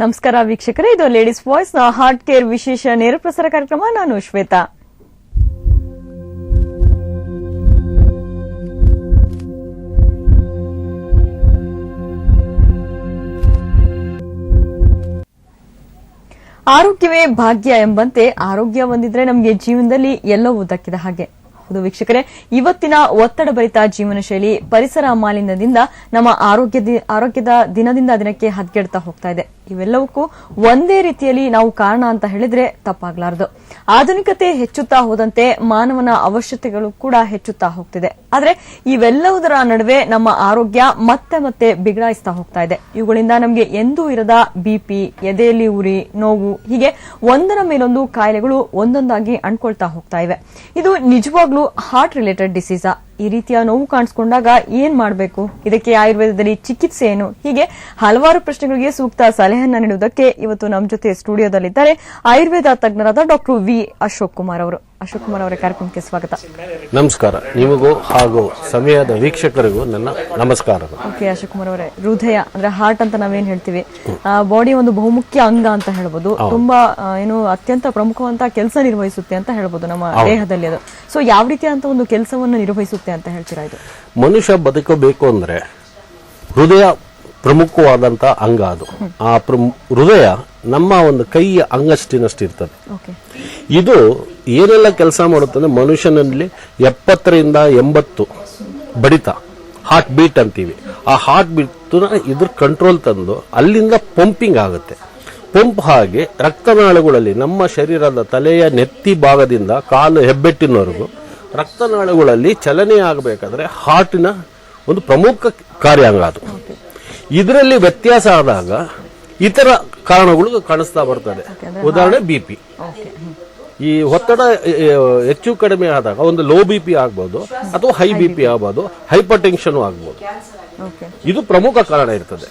ನಮಸ್ಕಾರ ವೀಕ್ಷಕರೇ, ಇದು ಲೇಡೀಸ್ ವಾಯ್ಸ್ನ ಹಾರ್ಟ್ ಕೇರ್ ವಿಶೇಷ ನೇರ ಪ್ರಸಾರ ಕಾರ್ಯಕ್ರಮ. ನಾನು ಶ್ವೇತಾ. ಆರೋಗ್ಯವೇ ಭಾಗ್ಯ ಎಂಬಂತೆ ಆರೋಗ್ಯ ಹೊಂದಿದ್ರೆ ನಮಗೆ ಜೀವನದಲ್ಲಿ ಎಲ್ಲವೂ ದಕ್ಕಿದ ಹಾಗೆ. ಹೌದು ವೀಕ್ಷಕರೇ. ಇವತ್ತಿನ ಒತ್ತಡ ಭರಿತ ಜೀವನ ಶೈಲಿ ಪರಿಸರ ಮಾಲಿನ್ಯದಿಂದ ನಮ್ಮ ಆರೋಗ್ಯದ ಆರೋಗ್ಯದ ದಿನದಿಂದ ದಿನಕ್ಕೆ ಹದ್ಗೆಡ್ತಾ ಹೋಗ್ತಾ ಇದೆ. ಇವೆಲ್ಲವಕ್ಕೂ ಒಂದೇ ರೀತಿಯಲ್ಲಿ ನಾವು ಕಾರಣ ಅಂತ ಹೇಳಿದ್ರೆ ತಪ್ಪಾಗಲಾರದು. ಆಧುನಿಕತೆ ಹೆಚ್ಚುತ್ತಾ ಹೋದಂತೆ ಮಾನವನ ಅವಶ್ಯಕತೆಗಳು ಕೂಡ ಹೆಚ್ಚುತ್ತಾ ಹೋಗ್ತಿದೆ. ಆದ್ರೆ ಇವೆಲ್ಲವುದರ ನಡುವೆ ನಮ್ಮ ಆರೋಗ್ಯ ಮತ್ತೆ ಮತ್ತೆ ಬಿಗಡಾಯಿಸ್ತಾ ಹೋಗ್ತಾ ಇದೆ. ಇವುಗಳಿಂದ ನಮಗೆ ಎಂದೂ ಇರದ ಬಿಪಿ ಎದೆಯಲ್ಲಿ ಉರಿ, ನೋವು, ಹೀಗೆ ಒಂದರ ಮೇಲೊಂದು ಕಾಯಿಲೆಗಳು ಒಂದೊಂದಾಗಿ ಅಂಟ್ಕೊಳ್ತಾ ಹೋಗ್ತಾ ಇವೆ. ಇದು ನಿಜವಾಗ್ಲೂ ಹಾರ್ಟ್ ರಿಲೇಟೆಡ್ ಡಿಸೀಸಾ ಈ ರೀತಿಯ ನೋವು ಕಾಣಿಸ್ಕೊಂಡಾಗ ಏನ್ ಮಾಡಬೇಕು? ಇದಕ್ಕೆ ಆಯುರ್ವೇದದಲ್ಲಿ ಚಿಕಿತ್ಸೆ ಏನು? ಹೀಗೆ ಹಲವಾರು ಪ್ರಶ್ನೆಗಳಿಗೆ ಸೂಕ್ತ ಸಲಹೆಯನ್ನ ನೀಡುವುದಕ್ಕೆ ಇವತ್ತು ನಮ್ಮ ಜೊತೆ ಸ್ಟುಡಿಯೋದಲ್ಲಿದ್ದಾರೆ ಆಯುರ್ವೇದ ತಜ್ಞರಾದ ಡಾಕ್ಟರ್ ವಿ ಅಶೋಕ್ ಕುಮಾರ್ ಅವರು. ಅಶೋಕ್ ಕುಮಾರ್ ಅವರ ಕಾರ್ಯಕ್ರಮಕ್ಕೆ ಸ್ವಾಗತ. ನಮಸ್ಕಾರ. ನಿಮಗೂ ಹಾಗೂ ಸಮಯದ ವೀಕ್ಷಕರಿಗೂ ನನ್ನ ನಮಸ್ಕಾರಗಳು ಓಕೆ ಅಶೋಕ್ ಕುಮಾರ್ ಅವರೇ ಹೃದಯ ಅಂದ್ರೆ ಹಾರ್ಟ್ ಅಂತ ನಾವೇನ್ ಹೇಳ್ತೀವಿ ಬಾಡಿ ಒಂದು ಬಹುಮುಖ್ಯ ಅಂಗ ಅಂತ ಹೇಳ್ಬೋದು. ತುಂಬಾ ಏನು ಅತ್ಯಂತ ಪ್ರಮುಖವಂತ ಕೆಲಸ ನಿರ್ವಹಿಸುತ್ತೆ ಅಂತ ಹೇಳ್ಬೋದು ನಮ್ಮ ದೇಹದಲ್ಲಿ ಅದು. ಸೊ ಯಾವ ರೀತಿಯಾದಂತ ಒಂದು ಕೆಲಸವನ್ನು ನಿರ್ವಹಿಸುತ್ತೆ ಅಂತ ಹೇಳ್ತೀರಾ ಇದು? ಮನುಷ್ಯ ಬದುಕಬೇಕು ಅಂದ್ರೆ ಹೃದಯ ಪ್ರಮುಖವಾದಂತ ಅಂಗ ಅದು. ಆ ಹೃದಯ ನಮ್ಮ ಒಂದು ಕೈಯ ಅಂಗಷ್ಟಿನಷ್ಟು ಇರ್ತದೆ ಇದು ಏನೆಲ್ಲ ಕೆಲಸ ಮಾಡುತ್ತದೆ ಮನುಷ್ಯನಲ್ಲಿ ಎಪ್ಪತ್ತರಿಂದ ಎಂಬತ್ತು ಬಡಿತ ಹಾರ್ಟ್ ಬೀಟ್ ಅಂತೀವಿ. ಆ ಹಾರ್ಟ್ ಬೀಟ್ ಇದ್ರ ಕಂಟ್ರೋಲ್ ತಂದು ಅಲ್ಲಿಂದ ಪಂಪಿಂಗ್ ಆಗುತ್ತೆ. ಪಂಪ್ ಹಾಗೆ ರಕ್ತನಾಳಗಳಲ್ಲಿ ನಮ್ಮ ಶರೀರದ ತಲೆಯ ನೆತ್ತಿ ಭಾಗದಿಂದ ಕಾಲು ಹೆಬ್ಬೆಟ್ಟಿನವರೆಗೂ ರಕ್ತನಾಳಗಳಲ್ಲಿ ಚಲನೆ ಆಗಬೇಕಾದ್ರೆ ಹಾರ್ಟಿನ ಒಂದು ಪ್ರಮುಖ ಕಾರ್ಯಾಂಗ ಅದು. ಇದರಲ್ಲಿ ವ್ಯತ್ಯಾಸ ಆದಾಗ ಇತರ ಕಾರಣಗಳು ಕಾಣಿಸ್ತಾ ಬರ್ತದೆ. ಉದಾಹರಣೆ ಬಿ ಪಿ ಈ ಒತ್ತಡ ಹೆಚ್ಚು ಕಡಿಮೆ ಆದಾಗ ಒಂದು ಲೋ ಬಿ ಪಿ ಆಗ್ಬೋದು ಅಥವಾ ಹೈ ಬಿ ಪಿ ಆಗ್ಬೋದು ಹೈಪರ್ ಟೆನ್ಷನ್ ಆಗ್ಬೋದು. ಇದು ಪ್ರಮುಖ ಕಾರಣ ಇರ್ತದೆ.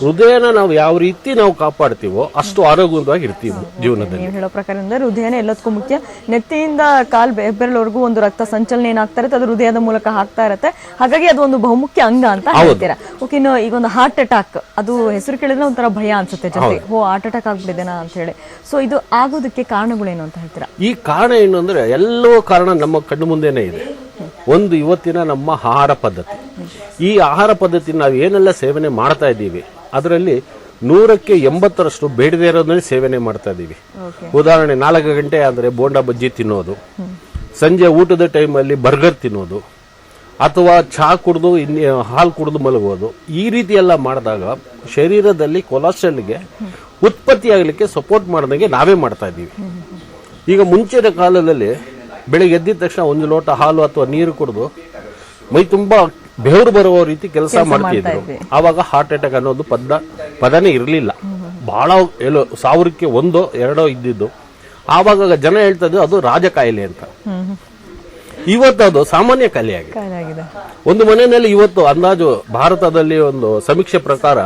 ಹೃದಯನ ನಾವು ಯಾವ ರೀತಿ ನಾವು ಕಾಪಾಡ್ತೀವೋ ಅಷ್ಟು ಆರೋಗ್ಯವಾಗಿ ಇರ್ತೀವಿ ಜೀವನದಲ್ಲಿ. ಹೇಳೋ ಹೇಳೋ ಅಂದ್ರೆ ಹೃದಯನೇ ಎಲ್ಲದಕ್ಕೂ ಮುಖ್ಯ. ನೆತ್ತಿಯಿಂದ ಕಾಲ್ ಬೆರಳವರೆಗೂ ಒಂದು ರಕ್ತ ಸಂಚಲನ ಏನಾಗ್ತಾ ಇರುತ್ತೆ ಅದು ಹೃದಯದ ಮೂಲಕ ಹಾಕ್ತಾ ಇರುತ್ತೆ. ಹಾಗಾಗಿ ಅದು ಒಂದು ಬಹುಮುಖ್ಯ ಅಂಗ ಅಂತ ಹೇಳ್ತೀರಾ. ಓಕೆ ಇನ್ನು ಈಗ ಒಂದು ಹಾರ್ಟ್ ಅಟ್ಯಾಕ್ ಅದು ಹೆಸರು ಕೇಳಿದ್ರೆ ಒಂಥರ ಭಯ ಅನ್ಸುತ್ತೆ ಜೊತೆ. ಓ ಹಾರ್ಟ್ ಅಟ್ಯಾಕ್ ಆಗ್ಬಿಟ್ಟಿದೆನಾ ಅಂತ ಹೇಳಿ. ಸೊ ಇದು ಆಗೋದಕ್ಕೆ ಕಾರಣಗಳೇನು ಅಂತ ಹೇಳ್ತೀರಾ? ಈ ಕಾರಣ ಏನು ಅಂದ್ರೆ ಎಲ್ಲೋ ಕಾರಣ ನಮ್ಮ ಕಣ್ಣು ಮುಂದೆನೇ ಇದೆ. ಒಂದು ಇವತ್ತಿನ ನಮ್ಮ ಆಹಾರ ಪದ್ಧತಿ. ಈ ಆಹಾರ ಪದ್ಧತಿ ನಾವು ಏನೆಲ್ಲ ಸೇವನೆ ಮಾಡ್ತಾ ಇದ್ದೀವಿ ಅದರಲ್ಲಿ ನೂರಕ್ಕೆ ಎಂಬತ್ತರಷ್ಟು ಬೇಡದೇ ಇರೋದ್ರಲ್ಲಿ ಸೇವನೆ ಮಾಡ್ತಾ ಇದ್ದೀವಿ. ಉದಾಹರಣೆ ನಾಲ್ಕು ಗಂಟೆ ಆದರೆ ಬೋಂಡಾ ಬಜ್ಜಿ ತಿನ್ನೋದು. ಸಂಜೆ ಊಟದ ಟೈಮಲ್ಲಿ ಬರ್ಗರ್ ತಿನ್ನೋದು. ಅಥವಾ ಚಹಾ ಕುಡಿದು ಇನ್ನು ಹಾಲು ಕುಡಿದು ಮಲಗೋದು. ಈ ರೀತಿ ಎಲ್ಲ ಮಾಡಿದಾಗ ಶರೀರದಲ್ಲಿ ಕೊಲೆಸ್ಟ್ರಾಲ್ಗೆ ಉತ್ಪತ್ತಿ ಆಗಲಿಕ್ಕೆ ಸಪೋರ್ಟ್ ಮಾಡಿದಂಗೆ ನಾವೇ ಮಾಡ್ತಾ ಇದ್ದೀವಿ. ಈಗ ಮುಂಚಿನ ಕಾಲದಲ್ಲಿ ಬೆಳಿಗ್ಗೆ ಎದ್ದಿದ ತಕ್ಷಣ ಒಂದು ಲೋಟ ಹಾಲು ಅಥವಾ ನೀರು ಕುಡಿದು ಮೈ ತುಂಬಾ ಬೆವರು ಬರುವ ರೀತಿ ಕೆಲಸ ಮಾಡ್ತಿದ್ರು. ಆವಾಗ ಹಾರ್ಟ್ ಅಟ್ಯಾಕ್ ಅನ್ನೋದು ಪದ ಪದನೇ ಇರಲಿಲ್ಲ. ಬಹಳ ಎಲ್ಲೋ ಸಾವಿರಕ್ಕೆ ಒಂದೋ ಎರಡೋ ಇದ್ದಿದ್ದು. ಆವಾಗ ಜನ ಹೇಳ್ತಾ ಇದ್ರು ಅದು ರಾಜಕಾಯಿಲೆ ಅಂತ. ಇವತ್ತು ಅದು ಸಾಮಾನ್ಯ ಕಾಯಿಲೆ ಆಗಿದೆ ಒಂದು ಮನೆಯಲ್ಲಿ ಇವತ್ತು ಅಂದಾಜು ಭಾರತದಲ್ಲಿ ಒಂದು ಸಮೀಕ್ಷೆ ಪ್ರಕಾರ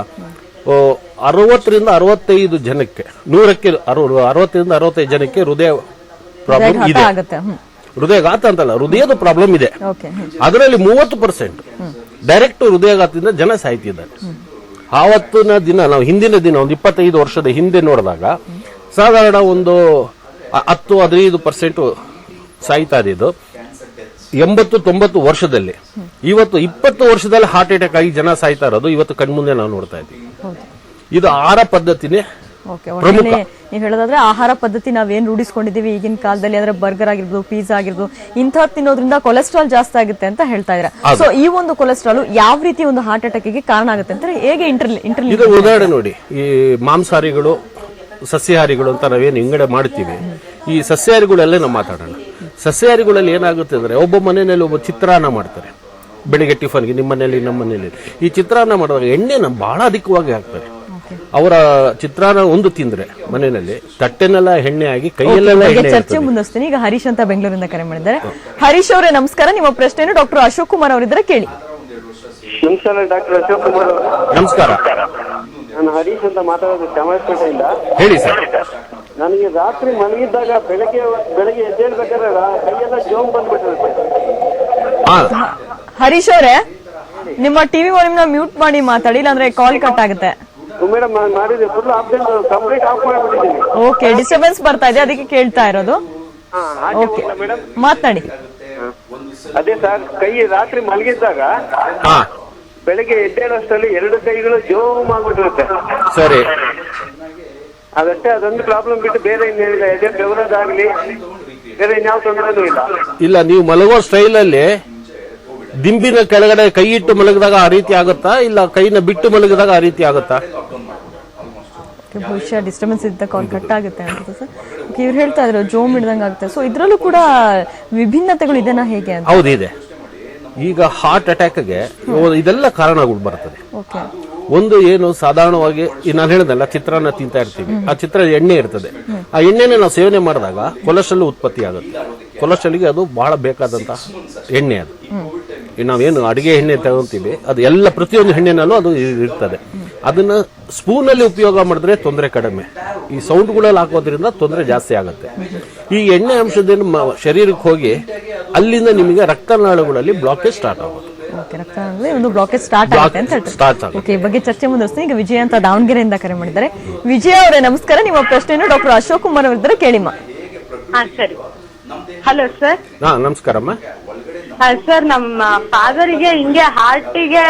ಅರವತ್ತರಿಂದ ಅರವತ್ತೈದು ಜನಕ್ಕೆ ನೂರಕ್ಕೆ ಅರವ- ಅರವತ್ತರಿಂದ ಅರವತ್ತೈದು ಜನಕ್ಕೆ ಹೃದಯ ಪ್ರಾಬ್ಲಮ್ ಇದೆ. ಹೃದಯಘಾತ ಅಂತಲ್ಲ ಹೃದಯದ ಪ್ರಾಬ್ಲಮ್ ಇದೆ. ಅದರಲ್ಲಿ ಮೂವತ್ತು ಪರ್ಸೆಂಟ್ ಡೈರೆಕ್ಟ್ ಹೃದಯಘಾತದಿಂದ ಜನ ಸಾಯ್ತಿದ್ದಾರೆ. ಆವತ್ತಿನ ದಿನ ನಾವು ಹಿಂದಿನ ದಿನ ಒಂದು ಇಪ್ಪತ್ತೈದು ವರ್ಷದ ಹಿಂದೆ ನೋಡಿದಾಗ ಸಾಧಾರಣ ಒಂದು ಹತ್ತು ಹದಿನೈದು ಪರ್ಸೆಂಟ್ ಸಾಯ್ತಾ ಇದ್ದು ಎಂಬತ್ತು ತೊಂಬತ್ತು ವರ್ಷದಲ್ಲಿ. ಇವತ್ತು ಇಪ್ಪತ್ತು ವರ್ಷದಲ್ಲಿ ಹಾರ್ಟ್ ಅಟ್ಯಾಕ್ ಆಗಿ ಜನ ಸಾಯ್ತಾ ಇರೋದು ಇವತ್ತು ಕಣ್ಮುಂದೆ ನಾವು ನೋಡ್ತಾ ಇದ್ದೀವಿ. ಇದು ಆಹಾರ ಪದ್ಧತಿನೇ ನೀವು ಹೇಳೋದಾದ್ರೆ ಆಹಾರ ಪದ್ಧತಿ ನಾವೇನ್ ರೂಢಿಸ್ಕೊಂಡಿದ್ದೀವಿ ಈಗಿನ ಕಾಲದಲ್ಲಿ ಅಂದ್ರೆ ಬರ್ಗರ್ ಆಗಿರ್ಬೋದು ಪಿಜ್ಜಾ ಆಗಿರ್ಬೋದು ಇಂಥ ತಿನ್ನೋದ್ರಿಂದ ಕೊಲೆಸ್ಟ್ರಾಲ್ ಜಾಸ್ತಿ ಆಗುತ್ತೆ ಅಂತ ಹೇಳ್ತಾ ಇದ್ರ ಸೊ ಈ ಒಂದು ಕೊಲೆಸ್ಟ್ರಾಲ್ ಯಾವ ರೀತಿ ಒಂದು ಹಾರ್ಟ್ ಅಟ್ಯಾಕ್ಗೆ ಕಾರಣ ಆಗುತ್ತೆ ಅಂದ್ರೆ ಹೇಗೆ ಇಂಟರ್ ಇಂಟರ್ಲಿ ಇದು ಉದಾಹರಣೆ ನೋಡಿ ಈ ಮಾಂಸಾಹಾರಿಗಳು ಸಸ್ಯಾಹಾರಿಗಳು ಅಂತ ನಾವೇನು ಹಿಂಗಡೆ ಮಾಡ್ತೀವಿ ಈ ಸಸ್ಯಾಹಾರಿಗಳಲ್ಲೇ ನಾವು ಮಾತಾಡೋಣ. ಸಸ್ಯಾಹಾರಿಗಳಲ್ಲಿ ಏನಾಗುತ್ತೆ ಅಂದ್ರೆ ಒಬ್ಬ ಮನೆಯಲ್ಲಿ ಒಬ್ಬ ಚಿತ್ರಾನ್ನ ಮಾಡ್ತಾರೆ. ಬೆಳಿಗ್ಗೆ ಟಿಫನ್ಗೆ ನಿಮ್ಮ ಮನೆಯಲ್ಲಿ ನಮ್ಮ ಮನೆಯಲ್ಲಿ ಈ ಚಿತ್ರಾನ್ನ ಮಾಡಿದಾಗ ಎಣ್ಣೆನ ಬಹಳ ಅಧಿಕವಾಗಿ ಹಾಕ್ತಾರೆ. ಅವರ ಚಿತ್ರಾನ್ನ ಒಂದು ತಿಂದ್ರೆ ಮನೆಯಲ್ಲಿ ತಟ್ಟೆನೆಲ್ಲ ಎಣ್ಣೆ ಆಗಿ ಕೈಯಲ್ಲೆಲ್ಲ ಎಣ್ಣೆ ಚರ್ಚೆ ಮುಂದುವರಿಸ್ತೀನಿ ಈಗ ಹರೀಶ್ ಅಂತ ಬೆಂಗಳೂರಿಂದ ಕರೆ ಮಾಡಿದ್ದಾರೆ. ಹರೀಶ್ ಅವರೇ ನಮಸ್ಕಾರ. ನಿಮ್ಮ ಪ್ರಶ್ನೆಯನ್ನು ಡಾಕ್ಟರ್ ಅಶೋಕ್ ಕುಮಾರ್ ಅವರಿದ್ದಾರೆ ಕೇಳಿ. ನಮಸ್ಕಾರ ಡಾಕ್ಟರ್ ಅಶೋಕ್ ಕುಮಾರ್ ನಮಸ್ಕಾರ. ನಾನು ಹರೀಶ್ ಅಂತ ಮಾತಾಡೋದು ಚಾಮರಾಜಪೇಟೆಯಿಂದ. ಹೇಳಿ ಸರ್. ನನಗೆ ರಾತ್ರಿ ಮಲಗಿದ್ದಾಗ ಬೆಳಗ್ಗೆ ಬೆಳಗ್ಗೆ ಎದ್ದೇಳ್ಬೇಕಾದ್ರೆ ಕೈಯೆಲ್ಲ ಜೋಮ್ ಬಂದ್ಬಿಟ್ಟಿರುತ್ತೆ. ಹರೀಶ್ ಅವರೇ ನಿಮ್ಮ ಟಿವಿ ವಾಲ್ಯೂಮ್ನ ಮ್ಯೂಟ್ ಮಾಡಿ ಮಾತಾಡಿ ಇಲ್ಲಾಂದ್ರೆ ಕಾಲ್ ಕಟ್ ಆಗುತ್ತೆ. ಮೇಡಮ್ ನಾನು ಮಾಡಿದೆ. ಫುಲ್ ಅಪ್ಡೇಟ್ ಕಂಪ್ಲೀಟ್ ಆಫ್ ಮಾಡಿಬಿಟ್ಟಿದ್ದೀನಿ. ಓಕೆ ಡಿಸ್ಟರ್ಬೆನ್ಸ್ ಬರ್ತಾ ಇದೆ ಅದಕ್ಕೆ ಕೇಳ್ತಾ ಇರೋದು. ಹಾ ಹಾಗೆ ಓಕೆ ಮೇಡಮ್. ಮಾತನಾಡಿ. ಅದೇ ಸರ್ ಕೈ ರಾತ್ರಿ ಮಲಗಿದ್ದಾಗ ಹಾ. ಬೆಳಿಗ್ಗೆ ಎದ್ದೇಳಷ್ಟರಲ್ಲಿ ಎರಡು ಕೈಗಳು ಜೋಮ್ ಆಗ್ಬಿಟ್ಟಿರುತ್ತೆ. ಸರಿ. ಅದಷ್ಟೇ ಅದೊಂದು ಪ್ರಾಬ್ಲಮ್ ಬಿಟ್ಟು ಬೇರೆ ಇನ್ನೇನಿಲ್ಲ. ಎದೆ ಬೆವರೋದಾಗ್ಲಿ ಬೇರೆ ಇನ್ಯಾವ ತೊಂದರೆನೂ ಇಲ್ಲ. ಇಲ್ಲ ನೀವು ಮಲಗೋ ಸ್ಟೈಲಲ್ಲಿ ದಿಂಬಿನ ಕೆಳಗಡೆ ಕೈ ಇಟ್ಟು ಮಲಗಿದಾಗ ಆ ರೀತಿ ಆಗುತ್ತಾ? ಇಲ್ಲ ಕೈನ ಬಿಟ್ಟು ಮಲಗಿದಾಗ ಆ ರೀತಿ ಆಗುತ್ತಾ? ಬಹುಶಃ ಡಿಸ್ಟರ್ಬೆನ್ಸ್ ಇದ್ದ ಕಾಲ್ ಕಟ್ ಆಗುತ್ತೆ ಅಂತ ಸರ್ ಇವ್ರು ಹೇಳ್ತಾ ಇದ್ರು ಜೋಮ್ ಹಿಡ್ದಂಗೆ ಆಗುತ್ತೆ. ಸೊ ಇದ್ರಲ್ಲೂ ಕೂಡ ವಿಭಿನ್ನತೆಗಳು ಇದೆನಾ ಹೇಗೆ ಅಂತ? ಹೌದು ಇದೆ. ಈಗ ಹಾರ್ಟ್ ಅಟ್ಯಾಕ್ಗೆ ಇದೆಲ್ಲ ಕಾರಣಗಳು ಬರ್ತದೆ. ಓಕೆ ಒಂದು ಏನು ಸಾಧಾರಣವಾಗಿ ನಾನು ಹೇಳಿದಲ್ಲ ಚಿತ್ರಾನ್ನ ತಿಂತಾ ಇರ್ತೀವಿ. ಆ ಚಿತ್ರ ಎಣ್ಣೆ ಇರ್ತದೆ. ಆ ಎಣ್ಣೆನ ನಾವು ಸೇವನೆ ಮಾಡಿದಾಗ ಕೊಲೆಸ್ಟ್ರಾಲ್ ಉತ್ಪತ್ತಿ ಆಗುತ್ತೆ. ಕೊಲೆಸ್ಟ್ರಾಲ್ಗೆ ಅದು ಬಹಳ ಬೇಕಾದಂತಹ ಎಣ್ಣೆ ಅದು. ನಾವೇನು ಅಡುಗೆ ಎಣ್ಣೆ ತಗೊಂತೀವಿ ಅದು ಎಲ್ಲ ಪ್ರತಿಯೊಂದು ಎಣ್ಣೆನಲ್ಲೂ ಅದು ಇರ್ತದೆ. ಅದನ್ನ ಸ್ಪೂನಲ್ಲಿ ಉಪಯೋಗ ಮಾಡಿದ್ರೆ ತೊಂದರೆ ಕಡಿಮೆ. ಈ ಸೌಂಡ್ಗಳಲ್ಲಿ ಹಾಕೋದ್ರಿಂದ ತೊಂದರೆ ಜಾಸ್ತಿ ಆಗುತ್ತೆ. ಈ ಎಣ್ಣೆ ಅಂಶದಿಂದ ಮ- ಶರೀರಕ್ಕೆ ಹೋಗಿ ಅಲ್ಲಿಂದ ನಿಮಗೆ ರಕ್ತನಾಳಗಳಲ್ಲಿ ಬ್ಲಾಕೇಜ್ ಸ್ಟಾರ್ಟ್ ಆಗುತ್ತೆ. ಒಂದು ಬ್ಲಾಕೇಜ್ ಸ್ಟಾರ್ಟ್ ಆಗುತ್ತೆ ಅಂತ ಹೇಳ್ತಾರೆ. ಸ್ಟಾರ್ಟ್ ಆಗುತ್ತೆ. ಓಕೆ ಈ ಬಗ್ಗೆ ಚರ್ಚೆ ಮುಂದುವರಿಸ್ತೀನಿ. ಈಗ ವಿಜಯ ಅಂತ ದಾವಣಗೆರೆಯಿಂದ ಕರೆ ಮಾಡಿದ್ದಾರೆ. ವಿಜಯ ಅವರೇ ನಮಸ್ಕಾರ. ನಿಮ್ಮ ಪ್ರಶ್ನೆಯನ್ನು ಡಾಕ್ಟರ್ ಅಶೋಕ್ ಕುಮಾರ್ ಅವರಿದ್ದಾರೆ. ಕೇಳಿಮ್ಮ. ಹಾ ಸರಿ. ಹಲೋ ಸರ್ ಹಾ ನಮಸ್ಕಾರಮ್ಮ. ಸರ್ ನಮ್ಮ ಫಾದರಿಗೆ ಹಿಂಗೆ ಹಾರ್ಟಿಗೆ